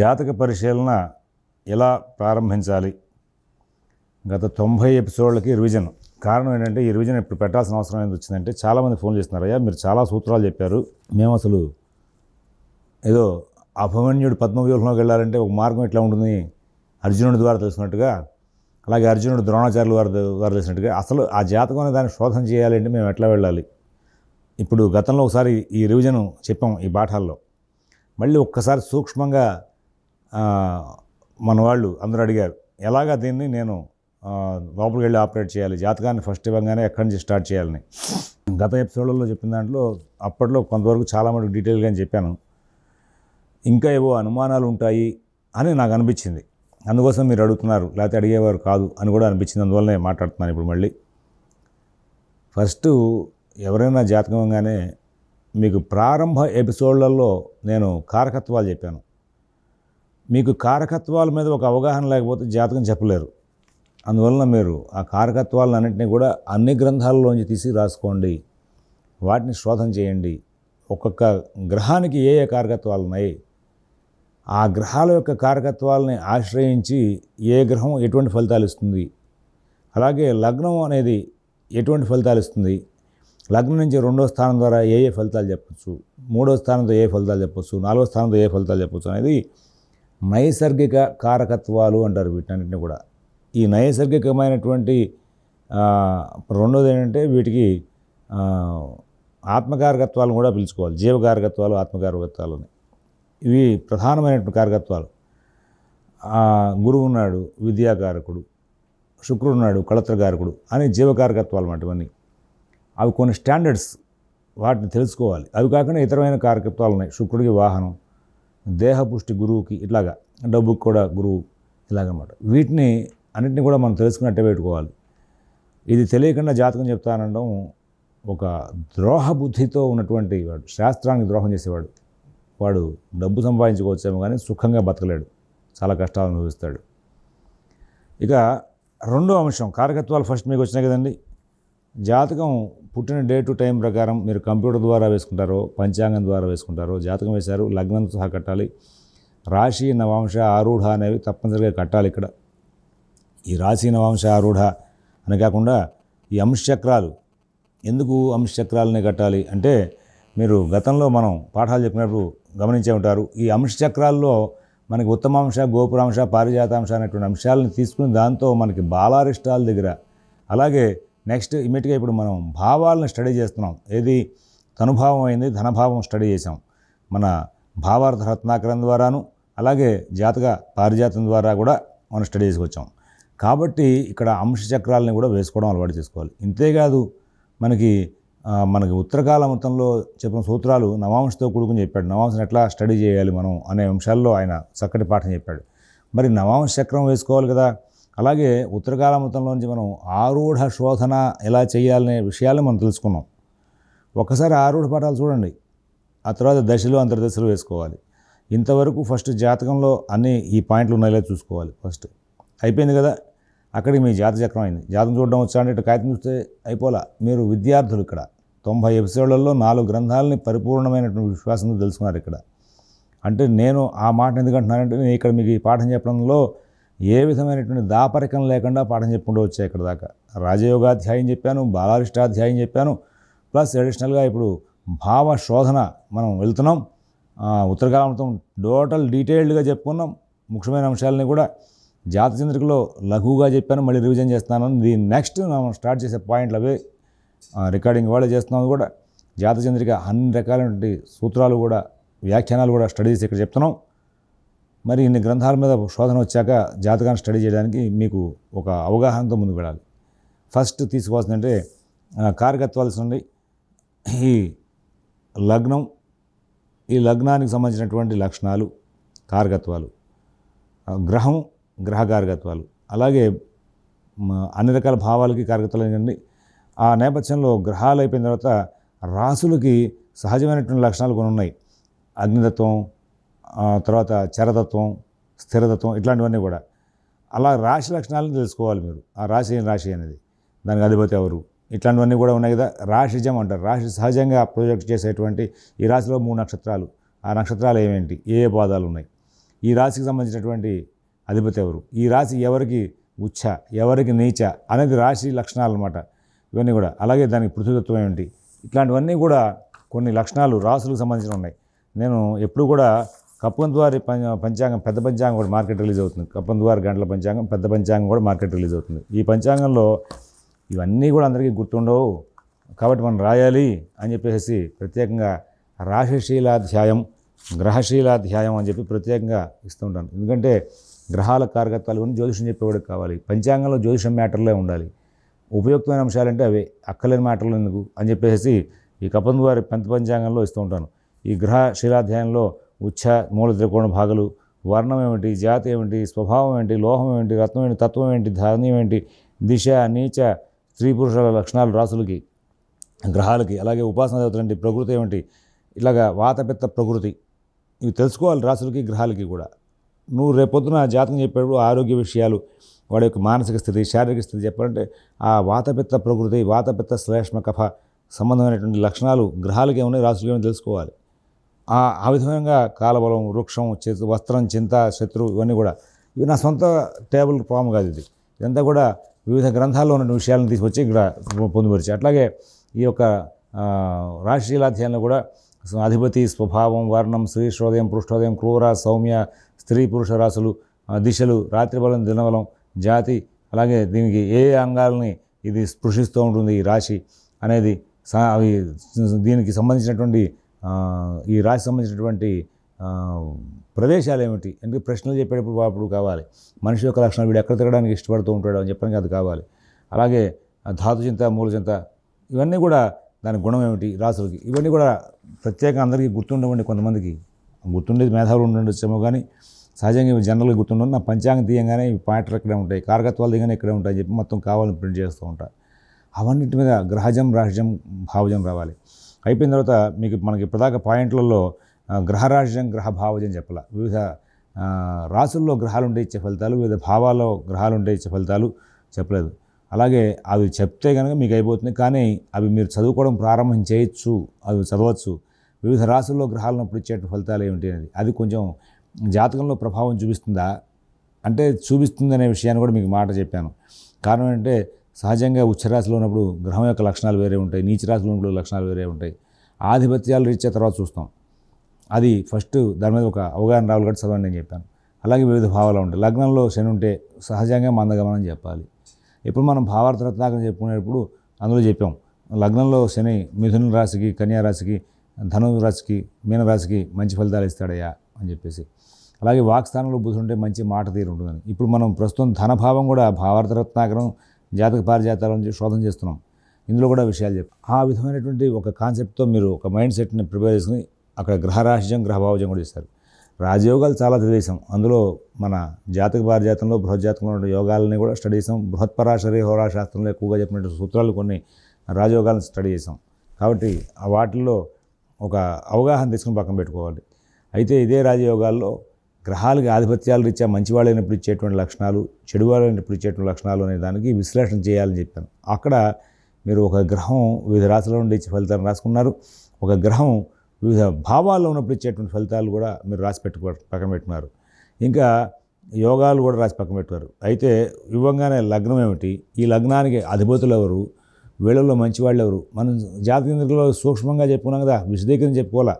జాతక పరిశీలన ఎలా ప్రారంభించాలి? గత తొంభై ఎపిసోడ్లకి రివిజన్ కారణం ఏంటంటే ఈ రివిజన్ ఇప్పుడు పెట్టాల్సిన అవసరం ఏంది వచ్చిందంటే చాలామంది ఫోన్ చేస్తున్నారు అయ్యా మీరు చాలా సూత్రాలు చెప్పారు. మేము అసలు ఏదో అభిమన్యుడు పద్మవ్యూహంలోకి వెళ్ళాలంటే ఒక మార్గం ఎట్లా ఉంటుంది? అర్జునుడి ద్వారా తెలిసినట్టుగా అలాగే అర్జునుడు ద్రోణాచార్యుల వారి ద్వారా తెలిసినట్టుగా అసలు ఆ జాతకం అనే దాన్ని శోధన చేయాలంటే మేము ఎట్లా వెళ్ళాలి? ఇప్పుడు గతంలో ఒకసారి ఈ రివిజన్ చెప్పాం ఈ పాఠాల్లో. మళ్ళీ ఒక్కసారి సూక్ష్మంగా మన వాళ్ళు అందరూ అడిగారు ఎలాగా దీన్ని నేను లోపలికి వెళ్ళి ఆపరేట్ చేయాలి? జాతకాన్ని ఫస్ట్ ఇవ్వగానే ఎక్కడి నుంచి స్టార్ట్ చేయాలని? గత ఎపిసోడ్లలో చెప్పిన దాంట్లో అప్పట్లో కొంతవరకు చాలా మటుకు డీటెయిల్గా చెప్పాను. ఇంకా ఏవో అనుమానాలు ఉంటాయి అని నాకు అనిపించింది. అందుకోసం మీరు అడుగుతున్నారు లేకపోతే అడిగేవారు కాదు అని కూడా అనిపించింది. అందువల్లనే మాట్లాడుతున్నాను ఇప్పుడు మళ్ళీ. ఫస్ట్ ఎవరైనా జాతకంగానే మీకు ప్రారంభ ఎపిసోడ్లలో నేను కారకత్వాలు చెప్పాను. మీకు కారకత్వాల మీద ఒక అవగాహన లేకపోతే జాతకం చెప్పలేరు. అందువలన మీరు ఆ కారకత్వాలన్నింటినీ కూడా అన్ని గ్రంథాలలోంచి తీసి రాసుకోండి. వాటిని శోధన చేయండి. ఒక్కొక్క గ్రహానికి ఏ ఏ కారకత్వాలు ఉన్నాయి? ఆ గ్రహాల యొక్క కారకత్వాలని ఆశ్రయించి ఏ గ్రహం ఎటువంటి ఫలితాలు ఇస్తుంది? అలాగే లగ్నం అనేది ఎటువంటి ఫలితాలు ఇస్తుంది? లగ్నం నుంచి రెండో స్థానం ద్వారా ఏ ఏ ఫలితాలు చెప్పచ్చు? మూడో స్థానంతో ఏ ఫలితాలు చెప్పచ్చు? నాలుగో స్థానంతో ఏ ఫలితాలు చెప్పచ్చు అనేది నైసర్గిక కారకత్వాలు అంటారు వీటన్నిటిని కూడా. ఈ నైసర్గికమైనటువంటి రెండోది ఏంటంటే వీటికి ఆత్మకారకత్వాలను కూడా పిలుచుకోవాలి. జీవకారకత్వాలు ఆత్మకారకత్వాలు అని ఇవి ప్రధానమైనటువంటి కారకత్వాలు. గురువు ఉన్నాడు విద్యాకారకుడు. శుక్రుడు ఉన్నాడు కళత్రకారకుడు అని జీవకారకత్వాలు అన్నమాట ఇవన్నీ. అవి కొన్ని స్టాండర్డ్స్ వాటిని తెలుసుకోవాలి. అవి కాకుండా ఇతరమైన కారకత్వాలు ఉన్నాయి. శుక్రుడికి వాహనం దేహపుష్టి గురువుకి ఇట్లాగా డబ్బుకి కూడా గురువు ఇలాగనమాట. వీటిని అన్నింటినీ కూడా మనం తెలుసుకున్నట్టే పెట్టుకోవాలి. ఇది తెలియకుండా జాతకం చెప్తానడం ఒక ద్రోహ బుద్ధితో ఉన్నటువంటి వాడు శాస్త్రానికి ద్రోహం చేసేవాడు. వాడు డబ్బు సంపాదించుకోవచ్చేమో కానీ సుఖంగా బతకలేడు. చాలా కష్టాలు అనుభవిస్తాడు. ఇక రెండో అంశం కారకత్వాలు ఫస్ట్ మీకు వచ్చినాయి కదండి. జాతకం పుట్టిన డే టు టైం ప్రకారం మీరు కంప్యూటర్ ద్వారా వేసుకుంటారో పంచాంగం ద్వారా వేసుకుంటారో జాతకం వేశారు లగ్నం సహా కట్టాలి. రాశి నవాంశ ఆరూఢ అనేవి తప్పనిసరిగా కట్టాలి ఇక్కడ. ఈ రాశి నవాంశ ఆరూఢ అని కాకుండా ఈ అంశచక్రాలు. ఎందుకు అంశచక్రాలని కట్టాలి అంటే మీరు గతంలో మనం పాఠాలు చెప్పినప్పుడు గమనించే ఉంటారు ఈ అంశచక్రాల్లో మనకి ఉత్తమాంశ గోపురాంశ పారిజాతాంశ అనేటువంటి అంశాలను తీసుకుని దాంతో మనకి బాలారిష్టాల దగ్గర అలాగే నెక్స్ట్ ఇమీడియట్గా ఇప్పుడు మనం భావాలను స్టడీ చేస్తున్నాం. ఏది? తనుభావం అయింది ధనభావం స్టడీ చేసాం మన భావార్థ రత్నాకరం ద్వారాను అలాగే జాతక పారిజాతం ద్వారా కూడా మనం స్టడీ చేసుకొచ్చాం. కాబట్టి ఇక్కడ అంశ చక్రాలని కూడా వేసుకోవడం అలవాటు చేసుకోవాలి. ఇంతేకాదు మనకి మనకి ఉత్తరకాల మొత్తంలో చెప్పిన సూత్రాలు నవాంశతో కూడుకుని చెప్పాడు. నవాంశను ఎట్లా స్టడీ చేయాలి మనం అనే అంశాల్లో ఆయన చక్కటి పాఠం చెప్పాడు. మరి నవాంశ చక్రం వేసుకోవాలి కదా? అలాగే ఉత్తరకాల మొత్తంలోంచి మనం ఆరూఢ శోధన ఎలా చేయాలనే విషయాలు మనం తెలుసుకున్నాం. ఒకసారి ఆరూఢ పాఠాలు చూడండి. ఆ తర్వాత దశలు అంతర్దశలు వేసుకోవాలి. ఇంతవరకు ఫస్ట్ జాతకంలో అన్ని ఈ పాయింట్లు ఉన్నాయో చూసుకోవాలి ఫస్ట్. అయిపోయింది కదా? అక్కడికి మీ జాత చక్రం అయింది. జాతకం చూడడం వచ్చా అంటే ఇట్లా కాగితం చూస్తే అయిపోలా. మీరు విద్యార్థులు ఇక్కడ. తొంభై ఎపిసోడ్లలో నాలుగు గ్రంథాలని పరిపూర్ణమైనటువంటి విశ్వాసంతో తెలుసుకున్నారు ఇక్కడ. అంటే నేను ఆ మాట ఎందుకంటున్నానంటే నేను ఇక్కడ మీకు ఈ పాఠం చెప్పడంలో ఏ విధమైనటువంటి దాపరికం లేకుండా పాఠం చెప్పుకుంటూ వచ్చాయి ఇక్కడ దాకా. రాజయోగాధ్యాయం చెప్పాను బాలారిష్టాధ్యాయం చెప్పాను. ప్లస్ అడిషనల్గా ఇప్పుడు భావ శోధన మనం వెళ్తున్నాం. ఉత్తరకాలంతో టోటల్ డీటెయిల్డ్గా చెప్పుకున్నాం. ముఖ్యమైన అంశాలని కూడా జాత చంద్రికలో లఘువుగా చెప్పాను మళ్ళీ రివిజన్ చేస్తాను దీని నెక్స్ట్ మనం స్టార్ట్ చేసే పాయింట్లు అవే రికార్డింగ్ వాళ్ళే చేస్తున్నాం కూడా. జాతచంద్రిక అన్ని రకాలైనటువంటి సూత్రాలు కూడా వ్యాఖ్యానాలు కూడా స్టడీ చేసి ఇక్కడ చెప్తున్నాం. మరి ఇన్ని గ్రంథాల మీద శోధన వచ్చాక జాతకాన్ని స్టడీ చేయడానికి మీకు ఒక అవగాహనతో ముందుకు వెళ్ళాలి. ఫస్ట్ తీసుకోవాల్సిందంటే ఆ, కారకత్వాలు ఈ లగ్నం ఈ లగ్నానికి సంబంధించినటువంటి లక్షణాలు కారకత్వాలు గ్రహం గ్రహ కారకత్వాలు అలాగే అన్ని రకాల భావాలకి కారకత్వాలు ఏంటండి ఆ నేపథ్యంలో గ్రహాలు అయిపోయిన తర్వాత రాసులకి సహజమైనటువంటి లక్షణాలు కొన్ని ఉన్నాయి అగ్నితత్వం తర్వాత చరతత్వం స్థిరతత్వం ఇట్లాంటివన్నీ కూడా. అలా రాశి లక్షణాలను తెలుసుకోవాలి మీరు. ఆ రాశి ఏం రాశి అనేది? దానికి అధిపతి ఎవరు? ఇట్లాంటివన్నీ కూడా ఉన్నాయి కదా. రాశిజం అంటారు. రాశి సహజంగా ప్రొజెక్ట్ చేసేటువంటి ఈ రాశిలో మూడు నక్షత్రాలు. ఆ నక్షత్రాలు ఏమేంటి? ఏ ఏ పాదాలు ఉన్నాయి? ఈ రాశికి సంబంధించినటువంటి అధిపతి ఎవరు? ఈ రాశి ఎవరికి ఉచ్చ ఎవరికి నీచ అనేది రాశి లక్షణాలు అనమాట ఇవన్నీ కూడా. అలాగే దానికి పృథుతత్వం ఏమిటి? ఇట్లాంటివన్నీ కూడా కొన్ని లక్షణాలు రాసులకు సంబంధించిన ఉన్నాయి. నేను ఎప్పుడు కూడా కప్పంద్వారి పంచ పంచాంగం పెద్ద పంచాంగం కూడా మార్కెట్ రిలీజ్ అవుతుంది. కప్పంద్వారి గంటల పంచాంగం పెద్ద పంచాంగం కూడా మార్కెట్ రిలీజ్ అవుతుంది. ఈ పంచాంగంలో ఇవన్నీ కూడా అందరికీ గుర్తుండవు. కాబట్టి మనం రాయాలి అని చెప్పేసి ప్రత్యేకంగా రాశిశీలాధ్యాయం గ్రహశీలాధ్యాయం అని చెప్పి ప్రత్యేకంగా ఇస్తూ ఉంటాను. ఎందుకంటే గ్రహాల కారకత్వాలు అని జ్యోతిషం చెప్పేవాడికి కావాలి. పంచాంగంలో జ్యోతిషం మ్యాటర్లే ఉండాలి. ఉపయుక్తమైన అంశాలంటే అవే. అక్కలేని మ్యాటర్లు ఎందుకు అని చెప్పేసి ఈ కపందు వారి పెంత పంచాంగంలో ఇస్తూ ఉంటాను. ఈ గ్రహ శీలాధ్యాయంలో ఉచ్ఛ మూల త్రికోణ భాగాలు వర్ణం ఏమిటి జాతి ఏమిటి స్వభావం ఏంటి లోహం ఏంటి రత్నం ఏంటి తత్వం ఏంటి ధాన్యం ఏంటి దిశ నీచ స్త్రీ పురుషుల లక్షణాలు రాసులకి గ్రహాలకి అలాగే ఉపాసన దేవతలు ప్రకృతి ఏమిటి ఇలాగా వాతపిత్త ప్రకృతి ఇవి తెలుసుకోవాలి రాసులకి గ్రహాలకి కూడా. నువ్వు రేపొద్దున జాతకం చెప్పేటప్పుడు ఆరోగ్య విషయాలు వాడి యొక్క మానసిక స్థితి శారీరక స్థితి చెప్పాలంటే ఆ వాతపిత్త ప్రకృతి వాతపిత్త శ్లేష్మ కఫ సంబంధమైనటువంటి లక్షణాలు గ్రహాలకి ఏమన్నాయి రాసులకి ఏమైనా తెలుసుకోవాలి. ఆ విధంగా కాలబలం వృక్షం చేతు వస్త్రం చింత శత్రువు ఇవన్నీ కూడా. ఇవి నా సొంత టేబుల్ ఫామ్ కాదు ఇది. ఇదంతా కూడా వివిధ గ్రంథాల్లో ఉన్న విషయాలను తీసుకొచ్చి ఇక్కడ పొందుపరిచి అట్లాగే ఈ యొక్క రాశీలాధ్యాయంలో కూడా అధిపతి స్వభావం వర్ణం స్త్రీ శ్రోదయం పృష్ఠోదయం క్రూర సౌమ్య స్త్రీ పురుష రాశులు దిశలు రాత్రిబలం దినబలం జాతి అలాగే దీనికి ఏ అంగాలని ఇది స్పృశిస్తూ ఉంటుంది ఈ రాశి అనేది సా అవి దీనికి సంబంధించినటువంటి ఈ రాశి సంబంధించినటువంటి ప్రదేశాలు ఏమిటి? అంటే ప్రశ్నలు చెప్పేటప్పుడు అప్పుడు కావాలి. మనిషి యొక్క లక్షణాలు వీడు ఎక్కడ తిరగడానికి ఇష్టపడుతూ ఉంటాడు అని చెప్పడానికి అది కావాలి. అలాగే ధాతు చింత మూల చింత ఇవన్నీ కూడా దాని గుణం ఏమిటి? రాసులకి ఇవన్నీ కూడా ప్రత్యేకంగా అందరికీ గుర్తుండవండి కొంతమందికి. గుర్తుండేది మేధావులు ఉండొచ్చేమో కానీ సహజంగా ఇవి జనరల్గా గుర్తుండవు. నా పంచాంగం తీయంగానే ఇవి పాయింట్లు ఇక్కడే ఉంటాయి. కారకత్వాలు దిగానే ఇక్కడే ఉంటాయి చెప్పి మొత్తం కావాలని ప్రింట్ చేస్తూ ఉంటా. అవన్నిటి మీద గ్రహజం రాహజం భావజం రావాలి. అయిపోయిన తర్వాత మీకు మనకి ప్రధాన పాయింట్లలో గ్రహరాజ్యం గ్రహ భావజం చెప్పాల. వివిధ రాసుల్లో గ్రహాలు ఉండే ఇచ్చే ఫలితాలు వివిధ భావాల్లో గ్రహాలు ఉండే ఇచ్చే ఫలితాలు చెప్పలేదు. అలాగే అవి చెప్తే కనుక మీకు అయిపోతుంది. కానీ అవి మీరు చదువుకోవడం ప్రారంభం చేయొచ్చు అవి చదవచ్చు. వివిధ రాసుల్లో గ్రహాలను ఇచ్చేట ఇచ్చే ఫలితాలు ఏమిటి అనేది. అది కొంచెం జాతకంలో ప్రభావం చూపిస్తుందా? అంటే చూపిస్తుంది అనే విషయాన్ని కూడా మీకు మాట చెప్పాను. కారణం ఏంటంటే సహజంగా ఉచ్చరాశిలో ఉన్నప్పుడు గ్రహం యొక్క లక్షణాలు వేరే ఉంటాయి నీచ రాశిలో ఉన్నప్పుడు లక్షణాలు వేరే ఉంటాయి. ఆధిపత్యాలు రీత్యా తర్వాత చూస్తాం. అది ఫస్ట్ దాని మీద ఒక అవగాహన రావాలి కాబట్టి చదవండి నేను చెప్పాను. అలాగే వివిధ భావాలు ఉంటాయి. లగ్నంలో శని ఉంటే సహజంగా మందగమనం చెప్పాలి. ఇప్పుడు మనం భావార్థ రత్నాకరం చెప్పుకునేటప్పుడు అందులో చెప్పాం. లగ్నంలో శని మిథున రాశికి కన్యా రాశికి ధను రాశికి మీనరాశికి మంచి ఫలితాలు ఇస్తాడయ్యా అని చెప్పేసి. అలాగే వాక్స్థానంలో బుధుడు ఉంటే మంచి మాట తీరు ఉంటుందని. ఇప్పుడు మనం ప్రస్తుతం ధనభావం కూడా భావార్థ రత్నాకరం జాతక పారిజాతాల నుంచి శోధన చేస్తున్నాం. ఇందులో కూడా విషయాలు చెప్పి ఆ విధమైనటువంటి ఒక కాన్సెప్ట్తో మీరు ఒక మైండ్ సెట్ని ప్రిపేర్ చేసుకుని అక్కడ గ్రహరాహిజం గ్రహభావజం కూడా ఇస్తారు. రాజయోగాలు చాలా తెలిసాం అందులో మన జాతక పారిజాతంలో బృహజ్జాతకంలో ఉన్న యోగాలని కూడా స్టడీ చేసాం బృహత్పరాశరి హోరాశాస్త్రంలో ఎక్కువగా చెప్పినట్టు సూత్రాలు కొన్ని రాజయోగాలను స్టడీ చేసాం కాబట్టి ఆ వాటిల్లో ఒక అవగాహన తీసుకుని పక్కన పెట్టుకోవాలి. అయితే ఇదే రాజయోగాల్లో గ్రహాలకి ఆధిపత్యాలు రీత్యా మంచి వాళ్ళైనప్పుడు ఇచ్చేటువంటి లక్షణాలు చెడు వాళ్ళైనప్పుడు ఇచ్చేటువంటి లక్షణాలు అనే దానికి విశ్లేషణ చేయాలని చెప్పాను. అక్కడ మీరు ఒక గ్రహం వివిధ రాశుల నుండి ఇచ్చే ఫలితాలను రాసుకున్నారు. ఒక గ్రహం వివిధ భావాల్లో ఉన్నప్పుడు ఇచ్చేటువంటి ఫలితాలు కూడా మీరు రాసి పెట్టుకో పక్కన పెట్టుకున్నారు. ఇంకా యోగాలు కూడా రాసి పక్కన పెట్టుకున్నారు. అయితే ఇవ్వగానే లగ్నం ఏమిటి? ఈ లగ్నానికి అధిపతులు ఎవరు? వీళ్ళల్లో మంచివాళ్ళు ఎవరు? మనం జాతకేంద్రికలో సూక్ష్మంగా చెప్పుకున్నాం కదా విశదీకరణ చెప్పుకోవాలా?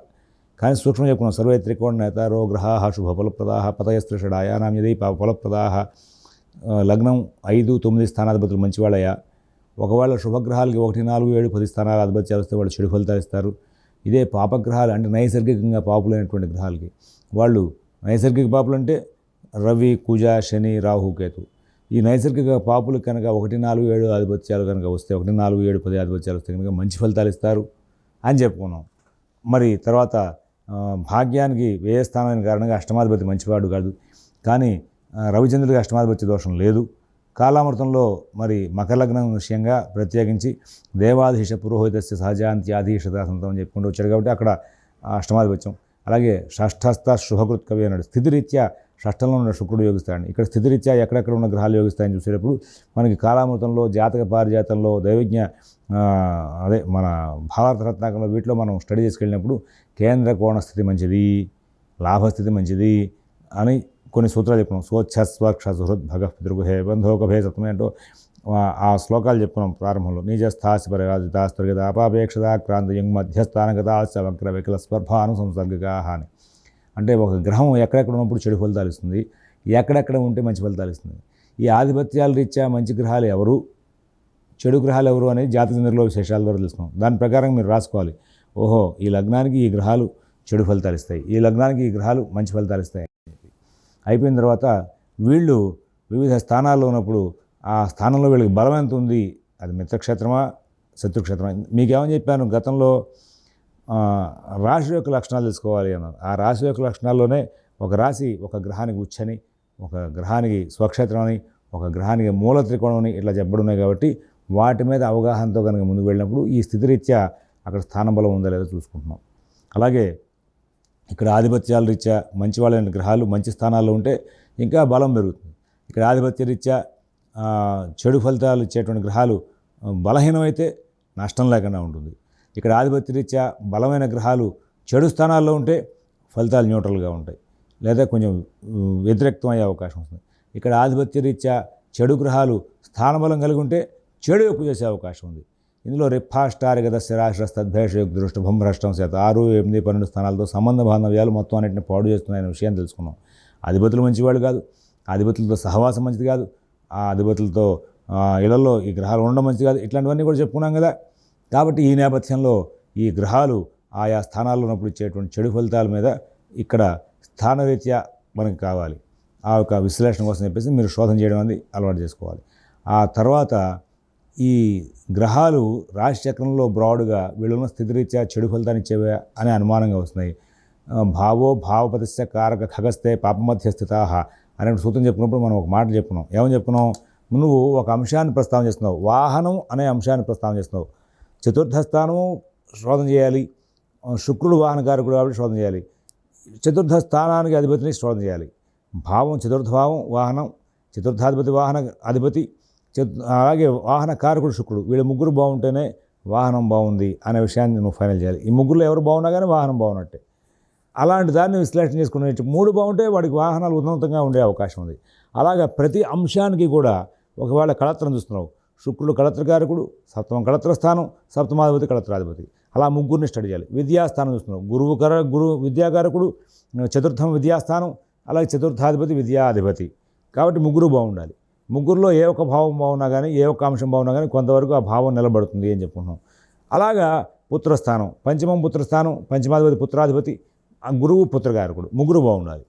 కానీ సూక్ష్మం చెప్పుకున్నాం సర్వే త్రికోణ గ్రహాహ గ్రహా శుభ ఫలప్రదా పతయస్త్రిషడాయ నామ్యదై ఫలప్రదాహ లగ్నం ఐదు తొమ్మిది స్థానాధిపతులు మంచివాళ్ళయ్యా. ఒకవేళ శుభగ్రహాలకి ఒకటి నాలుగు ఏడు పది స్థానాలు ఆధిపత్యాలు వస్తే వాళ్ళు చెడు ఫలితాలు ఇస్తారు. ఇదే పాపగ్రహాలు అంటే నైసర్గికంగా పాపులైనటువంటి గ్రహాలకి. వాళ్ళు నైసర్గిక పాపులు అంటే రవి కుజ శని రాహు కేతు. ఈ నైసర్గిక పాపులు కనుక ఒకటి నాలుగు ఏడు ఆధిపత్యాలు కనుక వస్తే ఒకటి నాలుగు ఏడు పది ఆధిపత్యాలు వస్తే కనుక మంచి ఫలితాలు ఇస్తారు అని చెప్పుకున్నాం. మరి తర్వాత భాగ్యానికి వ్యయ స్థానానికి కారణంగా అష్టమాధిపతి మంచివాడు కాదు. కానీ రవిచంద్రుడికి అష్టమాధిపతి దోషం లేదు. కాలామృతంలో మరి మకర లగ్నం విషయంగా ప్రత్యేకించి దేవాధీశ పురోహితస్య సహజాంత్యాధీశత సంతం అని చెప్పుకుంటూ వచ్చాడు కాబట్టి అక్కడ అష్టమాధిపత్యం. అలాగే షష్ఠస్థ శుభకృత్ కవి అన్నాడు. స్థితిరీత్యా షష్టంలో ఉన్న శుక్రుడు యోగిస్తాడు. ఇక్కడ స్థితిరీత్యా ఎక్కడెక్కడ ఉన్న గ్రహాలు యోగిస్తాయని చూసేటప్పుడు మనకి కాలామృతంలో జాతక పారిజాతంలో దైవజ్ఞ అదే మన భారత రత్నాకంలో వీటిలో మనం స్టడీ చేసుకెళ్ళినప్పుడు కేంద్ర కోణ స్థితి మంచిది లాభస్థితి మంచిది అని కొన్ని సూత్రాలు చెప్పినాం స్వచ్ఛ స్వక్ష సుహృద్ భగ పితృగుహే బంధోకభే సప్తమే అంటూ ఆ- శ్లోకాలు చెప్పుకున్నాం ప్రారంభంలో. నిజస్థాసి పరిరాజితాస్తర్గత అపాపేక్షత క్రాంతి మధ్యస్థానగత వక్ర వికల స్పర్భాను సంసర్గగా అని. అంటే ఒక గ్రహం ఎక్కడెక్కడ ఉన్నప్పుడు చెడు ఫలితాలు ఇస్తుంది. ఎక్కడెక్కడ ఉంటే మంచి ఫలితాలు ఇస్తుంది. ఈ ఆధిపత్యాల రీత్యా మంచి గ్రహాలు ఎవరు? చెడు గ్రహాలు ఎవరు అనేది జాతక చంద్రలో విశేషాల ద్వారా తెలుసుకున్నాం. దాని ప్రకారం మీరు రాసుకోవాలి. ఓహో ఈ లగ్నానికి ఈ గ్రహాలు చెడు ఫలితాలు ఇస్తాయి. ఈ లగ్నానికి ఈ గ్రహాలు మంచి ఫలితాలు ఇస్తాయి అయిపోయిన తర్వాత వీళ్ళు వివిధ స్థానాల్లో ఉన్నప్పుడు ఆ స్థానంలో వీళ్ళకి బలం ఎంత ఉంది? అది మిత్రక్షేత్రమా? శత్రుక్షేత్రమా? మీకేమని చెప్పాను? గతంలో రాశి యొక్క లక్షణాలు తెలుసుకోవాలి అన్నారు. ఆ రాశి యొక్క లక్షణాల్లోనే ఒక రాశి ఒక గ్రహానికి ఉచ్చని ఒక గ్రహానికి స్వక్షేత్రం అని ఒక గ్రహానికి మూల త్రికోణం అని ఇట్లా చెప్పబడున్నాయి కాబట్టి వాటి మీద అవగాహనతో కనుక ముందుకు వెళ్ళినప్పుడు ఈ స్థితిరీత్యా అక్కడ స్థానబలం ఉందా లేదో చూసుకుంటున్నాం. అలాగే ఇక్కడ ఆధిపత్యాల రీత్యా మంచి వాళ్ళైన గ్రహాలు మంచి స్థానాల్లో ఉంటే ఇంకా బలం పెరుగుతుంది. ఇక్కడ ఆధిపత్య రీత్యా చెడు ఫలితాలు ఇచ్చేటువంటి గ్రహాలు బలహీనమైతే నష్టం లేకుండా ఉంటుంది. ఇక్కడ ఆధిపత్య రీత్యా బలమైన గ్రహాలు చెడు స్థానాల్లో ఉంటే ఫలితాలు న్యూట్రల్గా ఉంటాయి. లేదా కొంచెం వ్యతిరేక్తం అయ్యే అవకాశం వస్తుంది. ఇక్కడ ఆధిపత్య రీత్యా చెడు గ్రహాలు స్థానబలం కలిగి ఉంటే చెడు ఎక్కువ చేసే అవకాశం ఉంది. ఇందులో రిప్పాష్టారిగత స్థిరాశ్రస్తద్భేష దృష్టి భ్రష్టం చేత ఆరు ఎనిమిది పన్నెండు స్థానాలతో సంబంధ బాంధవ్యాలు మొత్తం అన్నింటిని పాడు చేస్తున్నాయనే విషయం తెలుసుకున్నాం. అధిపతులు మంచివాళ్ళు కాదు. అధిపతులతో సహవాసం మంచిది కాదు. ఆ అధిపతులతో ఇళ్ళలో ఈ గ్రహాలు ఉండడం మంచిది కాదు. ఇట్లాంటివన్నీ కూడా చెప్పుకున్నాం కదా. కాబట్టి ఈ నేపథ్యంలో ఈ గ్రహాలు ఆయా స్థానాల్లో ఉన్నప్పుడు ఇచ్చేటువంటి చెడు ఫలితాల మీద ఇక్కడ స్థానరీత్యా మనకు కావాలి. ఆ యొక్క విశ్లేషణ కోసం చెప్పేసి మీరు శోధన చేయడం అనేది అలవాటు చేసుకోవాలి. ఆ తర్వాత ఈ గ్రహాలు రాశి చక్రంలో బ్రాడ్గా వీళ్ళున్న స్థితిరీత్యా చెడు ఫలితాన్ని ఇచ్చేవే అనే అనుమానంగా వస్తున్నాయి. భావో భావపతిశ్చ కారక ఖగస్తే పాపమధ్యస్థితాహ అనే సూత్రం చెప్పుకున్నప్పుడు మనం ఒక మాట చెప్పుకున్నాం. ఏమని చెప్పుకున్నాం? నువ్వు ఒక అంశాన్ని ప్రస్తావన చేస్తున్నావు. వాహనం అనే అంశాన్ని ప్రస్తావన చేస్తున్నావు. చతుర్థ స్థానము శోధన చేయాలి. ఆ, శుక్రుడు వాహనకారకుడు కాబట్టి శోధన చేయాలి. చతుర్థ స్థానానికి అధిపతిని శోధన చేయాలి. భావం చతుర్థ భావం వాహనం చతుర్థాధిపతి వాహన అధిపతి చతు అలాగే వాహన కారకుడు శుక్రుడు. వీళ్ళ ముగ్గురు బాగుంటేనే వాహనం బాగుంది అనే విషయాన్ని నువ్వు ఫైనల్ చేయాలి. ఈ ముగ్గురులో ఎవరు బాగున్నా కానీ వాహనం బాగున్నట్టే. అలాంటి దాన్ని విశ్లేషణ చేసుకునే మూడు బాగుంటే వాడికి వాహనాలు ఉన్నతంగా ఉండే అవకాశం ఉంది. అలాగా ప్రతి అంశానికి కూడా ఒకవేళ కళత్రం చూస్తున్నావు శుక్రుడు కళత్రకారకుడు సప్తమం కళత్ర స్థానం సప్తమాధిపతి కళత్రాధిపతి అలా ముగ్గురిని స్టడీ చేయాలి. విద్యాస్థానం చూస్తున్నావు గురువు కర గురువు విద్యాకారకుడు చతుర్థం విద్యాస్థానం అలాగే చతుర్థాధిపతి విద్యాధిపతి. కాబట్టి ముగ్గురు బాగుండాలి. ముగ్గురులో ఏ ఒక్క భావం బాగున్నా కానీ ఏ ఒక్క అంశం బాగున్నా కానీ కొంతవరకు ఆ భావం నిలబడుతుంది అని చెప్పుకుంటున్నాం. అలాగా పుత్రస్థానం పంచమం పుత్రస్థానం పంచమాధిపతి పుత్రాధిపతి ఆ గురువు పుత్రకారకుడు ముగ్గురు బాగుండాలి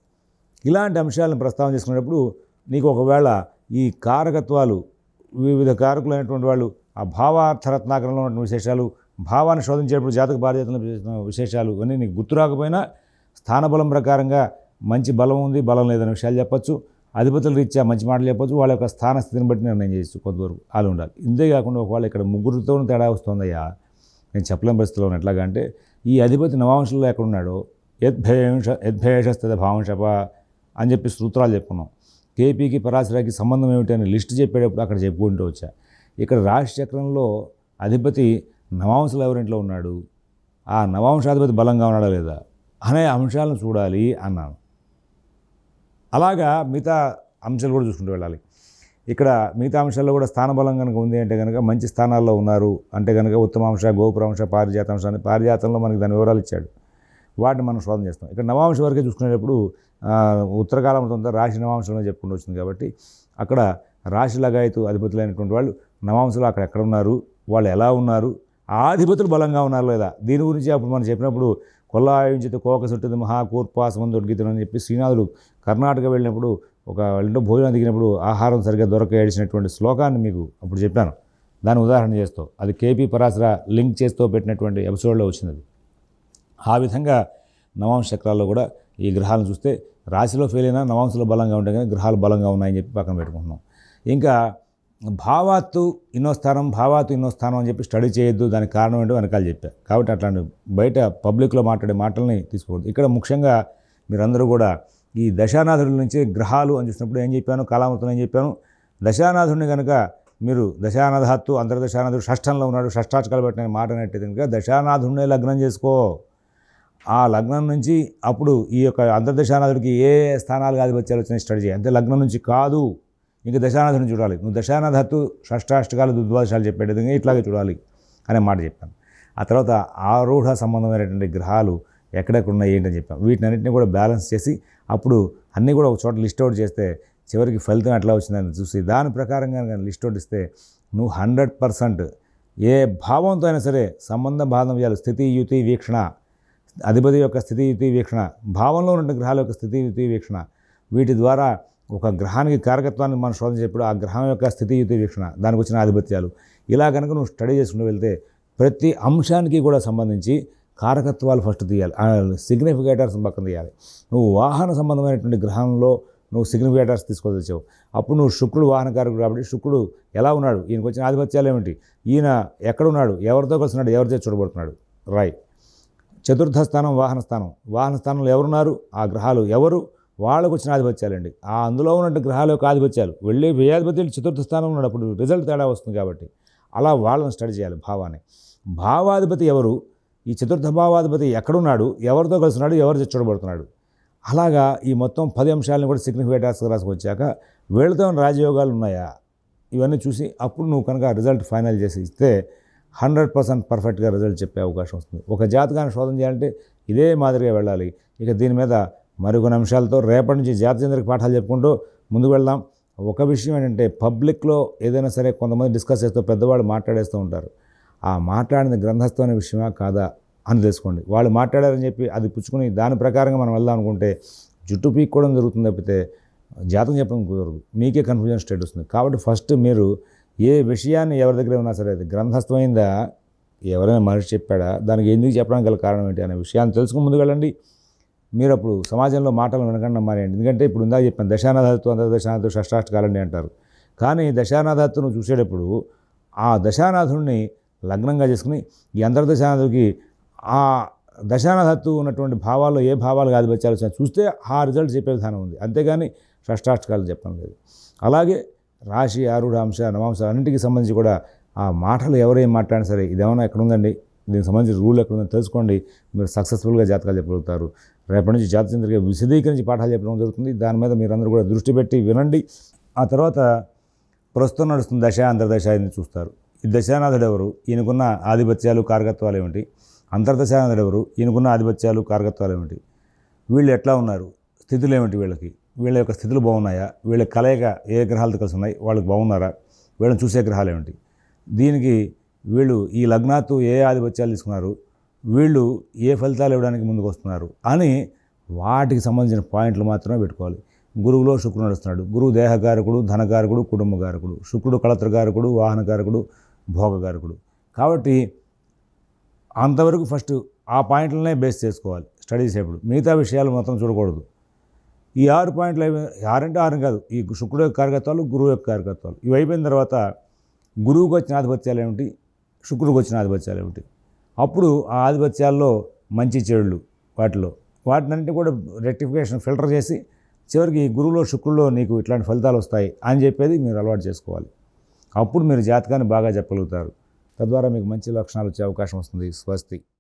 ఇలాంటి అంశాలను ప్రస్తావన చేసుకునేటప్పుడు నీకు ఒకవేళ ఈ కారకత్వాలు వివిధ కారకులైనటువంటి వాళ్ళు ఆ భావార్థరత్నాకరంలో ఉన్నటువంటి విశేషాలు భావాన్ని శోధించేటప్పుడు జాతక బాధ్యతల విశేషాలు ఇవన్నీ నీకు గుర్తు రాకపోయినా స్థానబలం ప్రకారంగా మంచి బలం ఉంది బలం లేదనే విషయాలు చెప్పచ్చు. అధిపతుల రీత్యా మంచి మాటలు చెప్పొచ్చు. వాళ్ళ యొక్క స్థాన స్థితిని బట్టి నిర్ణయం చేయొచ్చు కొంతవరకు వాళ్ళు ఉండాలి. ఇంతే కాకుండా ఒకవేళ ఇక్కడ ముగ్గురితోనూ తేడా వస్తుందయ్యా నేను చెప్పలేని పరిస్థితిలో ఉన్న ఎట్లాగా అంటే ఈ అధిపతి నవాంశంలో ఎక్కడున్నాడో యద్భేష యద్భేషస్థిత భావంశప అని చెప్పి సూత్రాలు చెప్పుకున్నాం. కేపీకి పరాశరాకి సంబంధం ఏమిటి అని లిస్ట్ చెప్పేటప్పుడు అక్కడ చెప్పుకుంటూ వచ్చా. ఇక్కడ రాశి చక్రంలో అధిపతి నవాంశలు ఎవరింట్లో ఉన్నాడు? ఆ నవాంశాధిపతి బలంగా ఉన్నాడా లేదా? అనే అంశాలను చూడాలి అన్నాను. అలాగా మిగతా అంశాలు కూడా చూసుకుంటూ వెళ్ళాలి. ఇక్కడ మిగతా అంశాల్లో కూడా స్థానబలం కనుక ఉంది అంటే కనుక మంచి స్థానాల్లో ఉన్నారు అంటే కనుక ఉత్తమాంశ గోపురాంశ పారిజాతాంశ అని పారిజాతంలో మనకి దాని వివరాలు ఇచ్చాడు. వాటిని మనం శోధన చేస్తాం. ఇక్కడ నవాంశ వరకే చూసుకునేటప్పుడు ఉత్తరకాలంలో అంతా రాశి నవాంశంలో చెప్పుకుంటూ వచ్చింది కాబట్టి అక్కడ రాశి లగాయతు అధిపతులైనటువంటి వాళ్ళు నవాంశులు అక్కడ ఎక్కడ ఉన్నారు వాళ్ళు ఎలా ఉన్నారు ఆధిపతులు బలంగా ఉన్నారు లేదా దీని గురించి అప్పుడు మనం చెప్పినప్పుడు కొల్లాయించిత కోక చుట్టది మహాకూర్పాసమం దొరికితను అని చెప్పి శ్రీనాథుడు కర్ణాటక వెళ్ళినప్పుడు ఒక ఇంట్లో భోజనం దిగినప్పుడు ఆహారం సరిగ్గా దొరక ఏడిచినటువంటి శ్లోకాన్ని మీకు అప్పుడు చెప్పాను. దాని ఉదాహరణ చేస్తూ అది కేపీ పరాశర లింక్ చేస్తూ పెట్టినటువంటి ఎపిసోడ్లో వచ్చింది ఆ విధంగా నవాంశ చక్రాల్లో కూడా ఈ గ్రహాలను చూస్తే రాశిలో ఫెయిల్ అయినా నవాంశలో బలంగా ఉంటాయి కానీ గ్రహాలు బలంగా ఉన్నాయని చెప్పి పక్కన పెట్టుకుంటున్నాం. ఇంకా భావాత్తు ఇన్నో స్థానం భావాత్తు ఇన్నో స్థానం అని చెప్పి స్టడీ చేయొద్దు దానికి కారణం ఏంటో వెనకాల చెప్పా. కాబట్టి అట్లాంటి బయట పబ్లిక్లో మాట్లాడే మాటల్ని తీసుకోవద్దు ఇక్కడ ముఖ్యంగా మీరందరూ కూడా ఈ దశానాథుడి నుంచి గ్రహాలు అని చూసినప్పుడు ఏం చెప్పాను? కళామృతం ఏం చెప్పాను? దశానాథుడిని కనుక మీరు దశానాథాత్తు అంతర్దశానాథుడు షష్టంలో ఉన్నాడు షష్టాచకాలు పెట్టిన మాట అనేట్టు కనుక దశానాథుడినే లగ్నం చేసుకో. ఆ లగ్నం నుంచి అప్పుడు ఈ యొక్క అంతర్దశానాథుడికి ఏ స్థానాలు ఆధిపత్యాలు వచ్చినాయి స్టడీ చేయాలి? అంటే లగ్నం నుంచి కాదు ఇంక దశానాథుని చూడాలి. నువ్వు దశానాథత్తు షష్టాష్టకాలు దుద్వాదశాలు చెప్పేది విధంగా ఇట్లాగే చూడాలి అనే మాట చెప్పాను. ఆ తర్వాత ఆరూఢ సంబంధమైనటువంటి గ్రహాలు ఎక్కడెక్కడ ఉన్నాయి ఏంటని చెప్పాం. వీటినన్నింటినీ కూడా బ్యాలెన్స్ చేసి అప్పుడు అన్నీ కూడా ఒక చోట లిస్ట్ అవుట్ చేస్తే చివరికి ఫలితం ఎట్లా వచ్చిందని చూసి దాని ప్రకారంగా కానీ లిస్ట్ అవుట్ ఇస్తే నువ్వు హండ్రెడ్ పర్సెంట్ ఏ భావంతో అయినా సరే సంబంధ బాధం చేయాలి స్థితి యుతి వీక్షణ అధిపతి యొక్క స్థితి యుతి వీక్షణ భావంలో ఉన్న గ్రహాల యొక్క స్థితి యుతి వీక్షణ వీటి ద్వారా ఒక గ్రహానికి కారకత్వాన్ని మనం శోధన చెప్పాడు ఆ గ్రహం యొక్క స్థితి యుతి వీక్షణ దానికి వచ్చిన ఆధిపత్యాలు. ఇలా కనుక నువ్వు స్టడీ చేసుకుంటూ వెళ్తే ప్రతి అంశానికి కూడా సంబంధించి కారకత్వాలు ఫస్ట్ తీయాలి. సిగ్నిఫికేటర్స్ పక్కన తీయాలి. నువ్వు వాహన సంబంధమైనటువంటి గ్రహంలో నువ్వు సిగ్నిఫికేటర్స్ తీసుకొచ్చావు అప్పుడు నువ్వు శుక్రుడు వాహనకారకుడు కాబట్టి శుక్రుడు ఎలా ఉన్నాడు? ఈయనకు వచ్చిన ఆధిపత్యాలు ఏమిటి? ఈయన ఎక్కడున్నాడు ఎవరితో కలిసినాడు ఎవరితో చూడబడుతున్నాడు? రాయ్ చతుర్థ స్థానం వాహన స్థానం. వాహన స్థానంలో ఎవరున్నారు? ఆ గ్రహాలు ఎవరు? వాళ్ళకు వచ్చిన ఆధిపత్యాలండి. ఆ అందులో ఉన్నట్టు గ్రహాల యొక్క ఆధిపత్యాలు. వెళ్ళి వ్యయాధిపత్యాలు చతుర్థ స్థానం ఉన్నప్పుడు రిజల్ట్ తేడా వస్తుంది కాబట్టి. అలా వాళ్ళని స్టడీ చేయాలి భావాన్ని. భావాధిపతి ఎవరు? ఈ చతుర్థ భావాధిపతి ఎక్కడున్నాడు? ఎవరితో కలిసినాడు? ఎవరు చూడబడుతున్నాడు? అలాగా ఈ మొత్తం పది అంశాలను కూడా సిగ్నిఫికేటర్స్ రాసుకొచ్చాక వీళ్ళతో రాజయోగాలు ఉన్నాయా? ఇవన్నీ చూసి అప్పుడు నువ్వు కనుక రిజల్ట్ ఫైనల్ చేసి ఇస్తే హండ్రెడ్ పర్సెంట్ పర్ఫెక్ట్గా రిజల్ట్ చెప్పే అవకాశం వస్తుంది. ఒక జాతకాన్ని శోధన చేయాలంటే ఇదే మాదిరిగా వెళ్ళాలి. ఇక దీని మీద మరికొన్ని అంశాలతో రేపటి నుంచి జాతచంద్రకి పాఠాలు చెప్పుకుంటూ ముందుకు వెళ్దాం. ఒక విషయం ఏంటంటే పబ్లిక్లో ఏదైనా సరే కొంతమంది డిస్కస్ చేస్తూ పెద్దవాళ్ళు మాట్లాడేస్తూ ఉంటారు. ఆ మాట్లాడిన గ్రంథస్థం అనే విషయమా కాదా అని తెలుసుకోండి. వాళ్ళు మాట్లాడారని చెప్పి అది పుచ్చుకుని దాని ప్రకారంగా మనం వెళ్దాం అనుకుంటే జుట్టు పీక్కోవడం జరుగుతుంది తప్పితే జాతకం చెప్పడం కుదరదు. మీకే కన్ఫ్యూజన్ స్టేట్ వస్తుంది. కాబట్టి ఫస్ట్ మీరు ఏ విషయాన్ని ఎవరి దగ్గర ఉన్నా సరే అది గ్రంథస్థమైందా? ఎవరైనా మనిషి చెప్పాడా? దానికి ఎందుకు చెప్పడానికి గల కారణం ఏంటి అనే విషయాన్ని తెలుసుకుని ముందుకు వెళ్ళండి. మీరు అప్పుడు సమాజంలో మాటలు వినకుండా మారేయండి. ఎందుకంటే ఇప్పుడు ఇందాక చెప్పాను దశానాథత్వం అంతర్దశానాథు షష్టాష్టకాలండి అంటారు. కానీ దశానాథత్వం చూసేటప్పుడు ఆ దశానాథుడిని లగ్నంగా చేసుకుని ఈ అంతర్దశానాథుడికి ఆ దశానాథత్వం ఉన్నటువంటి భావాల్లో ఏ భావాలు ఆధిపత్యాలు చూస్తే ఆ రిజల్ట్ చెప్పే విధానం ఉంది. అంతేగాని షష్టాష్టకాలు చెప్పడం లేదు. అలాగే రాశి ఆరుడాంశ నవాంశ అన్నింటికి సంబంధించి కూడా ఆ మాటలు ఎవరేం మాట్లాడినా సరే ఇదేమన్నా ఎక్కడ ఉందండి? దీనికి సంబంధించి రూల్ ఎక్కడ ఉందని తెలుసుకోండి. మీరు సక్సెస్ఫుల్గా జాతకాలు చెప్పగలుగుతారు. రేపటి నుంచి జాతచంద్రిక విశదీకరించి పాఠాలు చెప్పడం జరుగుతుంది. దాని మీద మీరందరూ కూడా దృష్టి పెట్టి వినండి. ఆ తర్వాత ప్రస్తుతం నడుస్తున్న దశ అంతర్దశ అని చూస్తారు. ఈ దశానాథుడు ఎవరు? ఈయనకున్న ఆధిపత్యాలు కారకత్వాలు ఏమిటి? అంతర్దశానాథుడు ఎవరు? ఈయనకున్న ఆధిపత్యాలు కారకత్వాలు ఏమిటి? వీళ్ళు ఎట్లా ఉన్నారు? స్థితులు ఏమిటి వీళ్ళకి? వీళ్ళ యొక్క స్థితులు బాగున్నాయా? వీళ్ళ కలయిక ఏ గ్రహాలతో కలిసి ఉన్నాయి? వాళ్ళకి బాగున్నారా? వీళ్ళని చూసే గ్రహాలు ఏమిటి? దీనికి వీళ్ళు ఈ లగ్నాత్తు ఏ ఆధిపత్యాలు తీసుకున్నారు? వీళ్ళు ఏ ఫలితాలు ఇవ్వడానికి ముందుకు వస్తున్నారు? అని వాటికి సంబంధించిన పాయింట్లు మాత్రమే పెట్టుకోవాలి. గురువులో శుక్రుడు నడుస్తున్నాడు. గురువు దేహకారకుడు ధనకారకుడు కుటుంబకారకుడు. శుక్రుడు కళత్రకారకుడు వాహనకారకుడు భోగకారకుడు. కాబట్టి అంతవరకు ఫస్ట్ ఆ పాయింట్లనే బేస్ చేసుకోవాలి. స్టడీ చేసేప్పుడు మిగతా విషయాలు మాత్రం చూడకూడదు. ఈ ఆరు పాయింట్లు అయిపోయి ఆరంటే ఆరు కాదు. ఈ శుక్రుడు యొక్క కార్యకత్వాలు గురువు యొక్క కార్యకత్వాలు ఇవి అయిపోయిన తర్వాత గురువుకు వచ్చిన ఆధిపత్యాలు ఏమిటి? శుక్రుడికి వచ్చిన ఆధిపత్యాలు ఏమిటి? అప్పుడు ఆ ఆధిపత్యాల్లో మంచి చెడులు వాటిలో. వాటినంటే కూడా రెక్టిఫికేషన్ ఫిల్టర్ చేసి చివరికి గురువులో శుక్రుల్లో నీకు ఇట్లాంటి ఫలితాలు వస్తాయి అని చెప్పేది మీరు అలవాటు చేసుకోవాలి. అప్పుడు మీరు జాతకాన్ని బాగా చెప్పగలుగుతారు. తద్వారా మీకు మంచి లక్షణాలు వచ్చే అవకాశం వస్తుంది. స్వస్తి.